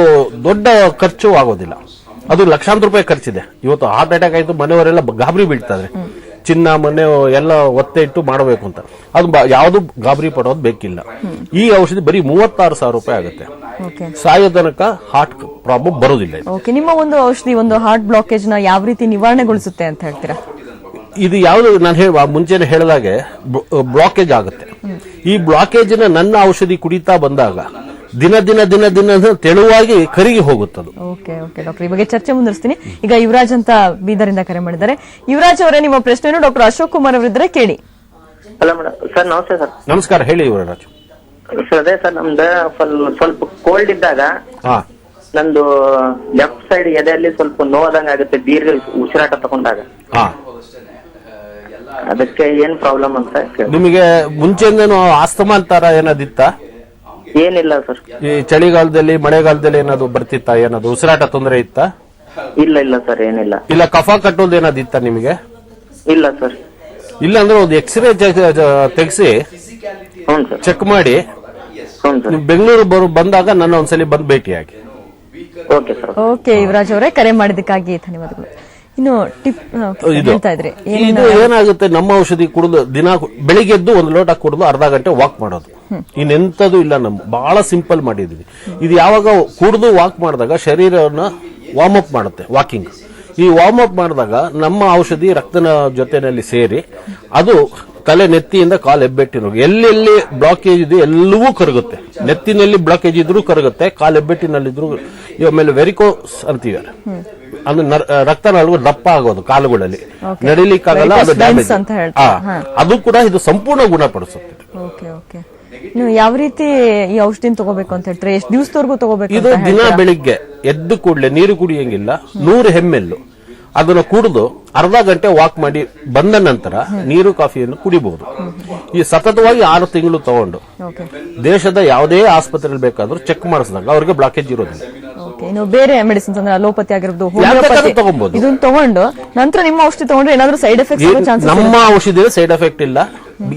ದೊಡ್ಡ ಖರ್ಚು ಆಗೋದಿಲ್ಲ. ಅದು ಲಕ್ಷಾಂತರ ರೂಪಾಯಿ ಖರ್ಚಿದೆ. ಇವತ್ತು ಹಾರ್ಟ್ ಅಟ್ಯಾಕ್ ಆಯಿತು ಮನೆಯವರೆಲ್ಲ ಗಾಬರಿ ಬೀಳ್ತಾರೆ. ಚಿನ್ನ ಮನೆ ಎಲ್ಲ ಒತ್ತೆ ಇಟ್ಟು ಮಾಡಬೇಕು ಅಂತ. ಅದು ಯಾವುದು ಗಾಬರಿ ಪಡೋದು ಬೇಕಿಲ್ಲ. ಈ ಔಷಧಿ ಬರೀ ಮೂವತ್ತಾರು ಸಾವಿರ ರೂಪಾಯಿ ಆಗುತ್ತೆ. ಓಕೆ. ಸಾಯೋ ತನಕ ಹಾರ್ಟ್ ಪ್ರಾಬ್ಲಮ್ ಬರೋದಿಲ್ಲ ಓಕೆ ನಿಮ್ಮ ಒಂದು ಔಷಧಿ ಒಂದು ಹಾರ್ಟ್ ಬ್ಲಾಕೇಜ್ನ ಯಾವ ರೀತಿ ನಿವಾರಣೆಗೊಳಿಸುತ್ತೆ ಅಂತ ಹೇಳ್ತೀರಾ? ಇದು ಯಾವುದು ನಾನು ಹೇಳುವ ಮುಂಚೆನೆ ಹೇಳಿದಾಗೆ ಬ್ಲಾಕೇಜ್ ಆಗುತ್ತೆ. ಈ ಬ್ಲಾಕೇಜ್ ನನ್ನ ಔಷಧಿ ಕುಡಿತಾ ಬಂದಾಗ ದಿನ ದಿನ ದಿನ ದಿನ ತೆಳುವಾಗಿ ಕರಿಗಿ ಹೋಗುತ್ತದು. ಓಕೆ ಓಕೆ ಡಾಕ್ಟರ್ ಈ ಬಗ್ಗೆ ಚರ್ಚೆ ಮುಂದುವರಿಸ್ತೀನಿ. ಈಗ ಯುವರಾಜ್ ಅಂತ ಬೀದರಿಂದ ಕರೆ ಮಾಡಿದ್ದಾರೆ. ಯುವರಾಜ್ ಅವರೇ ನಿಮ್ಮ ಪ್ರಶ್ನೆಯನ್ನು ಡಾಕ್ಟರ್ ಅಶೋಕ್ ಕುಮಾರ್ ಅವರಿದ್ರೆ ಕೇಳಿ. Hello madam sir namaste sir. ನಮಸ್ಕಾರ ಹೇಳಿ ಯುವರಾಜ್. ಸರ್ ಅದೇ ಸರ್ ನಮ್ದು ಸ್ವಲ್ಪ ಕೋಲ್ಡ್ ಇದ್ದಾಗ ಹಾ. ನಂದು ಲೆಫ್ಟ್ ಸೈಡ್ ಎದೆಯಲ್ಲಿ ಸ್ವಲ್ಪ ನೋವಾದಂಗ ಆಗುತ್ತೆ ದೀರ್ಘ ಉಸಿರಾಟ ತಗೊಂಡಾಗ. ಹಾ. ಅದಕ್ಕೆ ಏನ್ ಪ್ರಾಬ್ಲಮ್ ಅಂತ ಕೇಳಿ ನಿಮಗೆ ಮುಂಚೆಯಿಂದನೂ ಆಸ್ತಮಾ ಅಂತಾರ ಏನಾದಿತ್ತ ಏನಿಲ್ಲ ಸರ್. ಈ ಚಳಿಗಾಲದಲ್ಲಿ ಮಳೆಗಾಲದಲ್ಲಿ ಏನಾದ್ರು ಬರ್ತಿತ್ತ? ಏನಾದ್ರು ಉಸಿರಾಟ ತೊಂದರೆ ಇತ್ತ? ಇಲ್ಲ ಇಲ್ಲ ಸರ್ ಏನಿಲ್ಲ. ಇಲ್ಲ ಕಫ ಕಟ್ಟೋದು ಇತ್ತಾ ನಿಮಗೆ? ಇಲ್ಲ ಸರ್. ಇಲ್ಲ ಅಂದ್ರೆ ಒಂದು ಎಕ್ಸ್ರೇ ತೆಗೆಸಿ ಹ್ಞೂ ಸರ್. ಚೆಕ್ ಮಾಡಿ. ಹ್ಞೂ ಸರ್. ನೀವು ಬೆಂಗಳೂರು ಬರು ಬಂದಾಗ ನನ್ನ ಒಂದ್ಸಲಿ ಬಂದು ಭೇಟಿಯಾಗಿ. Okay sir. ಓಕೆ ಯುವರಾಜ್ ಅವರೇ ಕರೆ ಮಾಡಿದ್ದಕ್ಕಾಗಿ ಧನ್ಯವಾದಗಳು. ಇನ್ನು ಟಿಪ್ ಇದು. ಹೇಳ್ತಾ ಇದ್ರಿ ಇದು ಏನಾಗುತ್ತೆ ನಮ್ಮ ಔಷಧಿ ಕುಡಿದು ದಿನ ಬೆಳಿಗ್ಗೆ ಎದ್ದು ಒಂದು ಲೋಟ ಕುಡಿದು ಅರ್ಧ ಗಂಟೆ ವಾಕ್ ಮಾಡೋದು. ಇನ್ನೆಂಥದ್ದು ಇಲ್ಲ ನಮ್ಮ ಬಹಳ ಸಿಂಪಲ್ ಮಾಡಿದೀವಿ ಇದು ಯಾವಾಗ ಕುಡಿದು ವಾಕ್ ಮಾಡಿದಾಗ ಶರೀರವನ್ನ ವಾರ್ಮ್ ಅಪ್ ಮಾಡುತ್ತೆ ವಾಕಿಂಗ್ ಈ ವಾರ್ಮ್ ಅಪ್ ಮಾಡಿದಾಗ ನಮ್ಮ ಔಷಧಿ ರಕ್ತನ ಜೊತೆಯಲ್ಲಿ ಸೇರಿ ಅದು ತಲೆ ನೆತ್ತಿಯಿಂದ ಕಾಲು ಹೆಬ್ಬೆಟ್ಟಿನ ಎಲ್ಲೆಲ್ಲಿ ಬ್ಲಾಕೇಜ್ ಇದೆ ಎಲ್ಲವೂ ಕರಗುತ್ತೆ. ನೆತ್ತಿನಲ್ಲಿ ಬ್ಲಾಕೇಜ್ ಇದ್ರೂ ಕರಗುತ್ತೆ ಕಾಲು ಹೆಬ್ಬೆಟ್ಟಿನಲ್ಲಿದ್ರು ಆಮೇಲೆ ವೆರಿಕೋಸ್ ಅಂತೀವಿ ಅಂದ್ರೆ ರಕ್ತ ರಕ್ತನಾಳಗಳು ದಪ್ಪ ಆಗೋದು ಕಾಲುಗಳಲ್ಲಿ. ನಡಿಲಿಕ್ಕಾಗಲ್ಲ ಅದು ಡ್ಯಾಮೇಜ್. ಅದು ಕೂಡ ಇದು ಸಂಪೂರ್ಣ ಗುಣಪಡಿಸುತ್ತೆ. ನೀವು ಯಾವ ರೀತಿ ಈ ಔಷಧಿ ತಗೋಬೇಕು ಅಂತ ಹೇಳ್ತಾರೆ? ಎಷ್ಟು ದಿವಸದವರೆಗೂ ತಗೋಬೇಕು ಇದು ದಿನ? ಬೆಳಿಗ್ಗೆ ಎದ್ದು ಕೂಡಲೇ ನೀರು ಕುಡಿಯಂಗಿಲ್ಲ ನೂರು ಹೆಮ್ಮೆಲ್ಲು ಅದನ್ನ ಕುಡಿದು ಅರ್ಧ ಗಂಟೆ ವಾಕ್ ಮಾಡಿ ಬಂದ ನಂತರ ನೀರು ಕಾಫಿಯನ್ನು ಕುಡಿಬಹುದು. ಈ ಸತತವಾಗಿ ಆರು ತಿಂಗಳು ತಗೊಂಡು ದೇಶದ ಯಾವುದೇ ಆಸ್ಪತ್ರೆಯಲ್ಲಿ ಬೇಕಾದ್ರೂ ಚೆಕ್ ಮಾಡಿಸಿದಾಗ ಅವ್ರಿಗೆ ಬ್ಲಾಕೇಜ್ ಇರೋದಿಲ್ಲ. ಇನ್ನು ಬೇರೆ ಮೆಡಿಸಿನ್ಸ್ ಅಂದ್ರೆ ಅಲೋಪತಿ ಆಗಿರೋದು ಇದನ್ನ ತಗೊಂಡು ನಂತರ ನಿಮ್ಮ ಔಷಧಿ ತಗೊಂಡ್ರೆ ಏನಾದ್ರೂ ಸೈಡ್ ಎಫೆಕ್ಟ್ ನಮ್ಮ ಔಷಧಿ ಸೈಡ್ ಎಫೆಕ್ಟ್ ಇಲ್ಲ.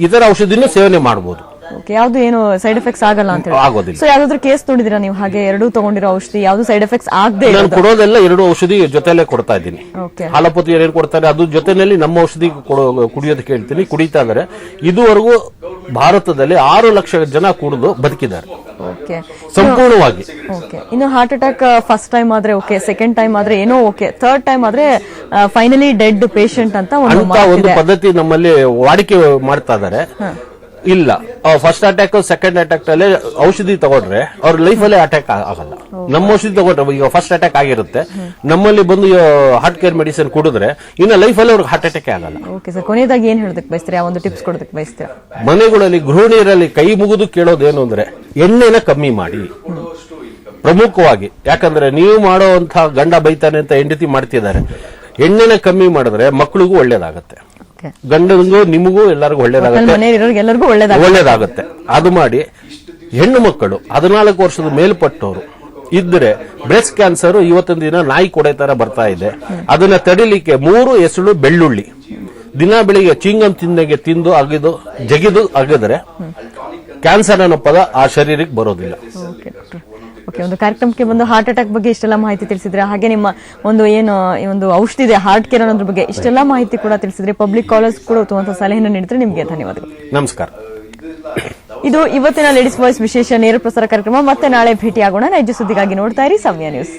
ಇದರ ಔಷಧಿನೂ ಸೇವನೆ ಮಾಡಬಹುದು ಓಕೆ ಯಾವ್ದು ಏನು ಸೈಡ್ ಎಫೆಕ್ಟ್ಸ್ ಆಗಲ್ಲ ಅಂತ ಹೇಳಿ. ಆಗೋದಿಲ್ಲ. ಸೊ ಯಾವ್ದಾದ್ರು ಕೇಸ್ ನೋಡಿದಿರಾ ನೀವು? ಹಾಗೆ ಎರಡು ತಗೊಂಡಿರೋ ಔಷಧಿ ಯಾವ್ದು ಸೈಡ್ ಎಫೆಕ್ಟ್ಸ್ ಆಗದೆ ನಾನು ಕೊಡೋದೆಲ್ಲ ಎರಡು ಔಷಧಿ ಜೊತೆಲೆ ಕೊಡ್ತಾ ಇದ್ದೀನಿ. ಓಕೆ ಹಾಲಪತಿ ಏನೇನು ಕೊಡ್ತಾರೆ ಅದು ಜೊತೆನಲ್ಲಿ ನಮ್ಮ ಔಷಧಿ ಕೊಡೋ- ಕುಡಿಯೋದಕ್ಕೆ ಹೇಳ್ತೀನಿ. ಕುಡಿತಾ ಇದ್ದಾರೆ. ಇದುವರೆಗೂ ಭಾರತದಲ್ಲಿ ಆರು ಲಕ್ಷ ಜನ ಕುಡಿದು ಬದುಕಿದ್ದಾರೆ. ಓಕೆ ಸಂಪೂರ್ಣವಾಗಿ. ಓಕೆ ಇನ್ನು ಹಾರ್ಟ್ ಅಟ್ಯಾಕ್ ಫಸ್ಟ್ ಟೈಮ್ ಆದ್ರೆ ಓಕೆ ಸೆಕೆಂಡ್ ಟೈಮ್ ಆದ್ರೆ ಏನೋ ಓಕೆ ಥರ್ಡ್ ಟೈಮ್ ಆದ್ರೆ ಫೈನಲಿ ಡೆಡ್ ಪೇಷಂಟ್ ಅಂತ ಒಂದು ಅಂತ ಒಂದು ಪದ್ಧತಿ ನಮ್ಮಲ್ಲಿ ವಾಡಿಕೆ ಮಾಡ್ತಾ ಇದ್ದಾರೆ. ಇಲ್ಲ. ಫಸ್ಟ್ ಅಟ್ಯಾಕ್ ಸೆಕೆಂಡ್ ಅಟ್ಯಾಕ್ ಅಲ್ಲಿ ಔಷಧಿ ತಗೊಂಡ್ರೆ ಅವ್ರ ಲೈಫ್ ಅಲ್ಲೇ ಅಟ್ಯಾಕ್ ಆಗಲ್ಲ. ನಮ್ಮ ಔಷಧಿ ತಗೊಂಡ್ರೆ ಈಗ ಫಸ್ಟ್ ಅಟ್ಯಾಕ್ ಆಗಿರುತ್ತೆ. ನಮ್ಮಲ್ಲಿ ಬಂದು ಹಾರ್ಟ್ ಕೇರ್ ಮೆಡಿಸಿನ್ ಕುಡಿದ್ರೆ ಇನ್ನು ಲೈಫ್ ಅಲ್ಲಿ ಅವ್ರಿಗೆ ಹಾರ್ಟ್ ಅಟ್ಯಾಕ್ ಆಗಲ್ಲ. ಓಕೆ ಸರ್ ಕೊನೆಯದಾಗಿ ಏನ್ ಹೇಳೋದಕ್ಕೆ ಬಯಸ್ತೀರಾ? ಒಂದು ಟಿಪ್ಸ್ ಕೊಡೋದಕ್ಕೆ ಬಯಸ್ತೀರಾ? ಮನೆಗಳಲ್ಲಿ ಗೃಹಿಣಿಯರಲ್ಲಿ ಕೈ ಮುಗಿದು ಕೇಳೋದೇನು ಅಂದ್ರೆ ಎಣ್ಣೆನ ಕಮ್ಮಿ ಮಾಡಿ. ಪ್ರಮುಖವಾಗಿ ಯಾಕಂದ್ರೆ ನೀವು ಮಾಡುವಂತಹ ಗಂಡ ಬೈತಾನೆ ಅಂತ ಹೆಂಡತಿ ಮಾಡ್ತಿದ್ದಾರೆ. ಎಣ್ಣೆನ ಕಮ್ಮಿ ಮಾಡಿದ್ರೆ ಮಕ್ಕಳಿಗೂ ಒಳ್ಳೇದಾಗತ್ತೆ. ಗಂಡನಿಗೂ ನಿಮಗೂ ಎಲ್ಲರಿಗೂ ಒಳ್ಳೇದಾಗತ್ತೆ. ಎಲ್ಲರಿಗೂ ಒಳ್ಳೇದಾಗ ಒಳ್ಳೇದಾಗುತ್ತೆ. ಅದು ಮಾಡಿ ಹೆಣ್ಣು ಮಕ್ಕಳು ಹದಿನಾಲ್ಕು ವರ್ಷದ ಮೇಲ್ಪಟ್ಟವರು ಇದ್ರೆ ಬ್ರೆಸ್ಟ್ ಕ್ಯಾನ್ಸರ್ ಇವತ್ತಿನ ದಿನ ನಾಯಿ ಕೊಡೆ ತರ ಬರ್ತಾ ಇದೆ. ಅದನ್ನ ತಡಿಲಿಕ್ಕೆ ಮೂರು ಹೆಸರು ಬೆಳ್ಳುಳ್ಳಿ. ದಿನ ಬೆಳಿಗ್ಗೆ ಚಿಂಗಂ ತಿಂದಂಗೆ ತಿಂದು ಅಗಿದು ಜಗಿದು ಅಗದ್ರೆ ಕ್ಯಾನ್ಸರ್ ಅನ್ನೋ ಪದ ಆ ಶರೀರಕ್ಕೆ ಬರೋದಿಲ್ಲ. ಓಕೆ ಒಂದು ಕಾರ್ಯಕ್ರಮಕ್ಕೆ ಬಂದು ಹಾರ್ಟ್ ಅಟ್ಯಾಕ್ ಬಗ್ಗೆ ಇಷ್ಟೆಲ್ಲ ಮಾಹಿತಿ ತಿಳಿಸಿದ್ರೆ ಹಾಗೆ ನಿಮ್ಮ ಒಂದು ಏನು ಈ ಒಂದು ಔಷಧಿ ಇದೆ ಹಾರ್ಟ್ ಕೇರ್ ಅನ್ನೋದ್ರ ಬಗ್ಗೆ ಇಷ್ಟೆಲ್ಲ ಮಾಹಿತಿ ಕೂಡ ತಿಳಿಸಿದ್ರೆ ಪಬ್ಲಿಕ್ ಕಾಲರ್ಸ್ ಕೂಡ ಉತ್ತಮ ಸಲಹೆಯನ್ನು ನೀಡಿದ್ರೆ ನಿಮಗೆ ಧನ್ಯವಾದಗಳು. ನಮಸ್ಕಾರ. ಇದು ಇವತ್ತಿನ ಲೇಡೀಸ್ ವಾಯ್ಸ್ ವಿಶೇಷ ನೇರ ಪ್ರಸಾರ ಕಾರ್ಯಕ್ರಮ. ಮತ್ತೆ ನಾಳೆ ಭೇಟಿಯಾಗೋಣ. ನೈಜ ಸುದ್ದಿಗಾಗಿ ನೋಡ್ತಾ ಇರಿ. ಸಮಯ ನ್ಯೂಸ್.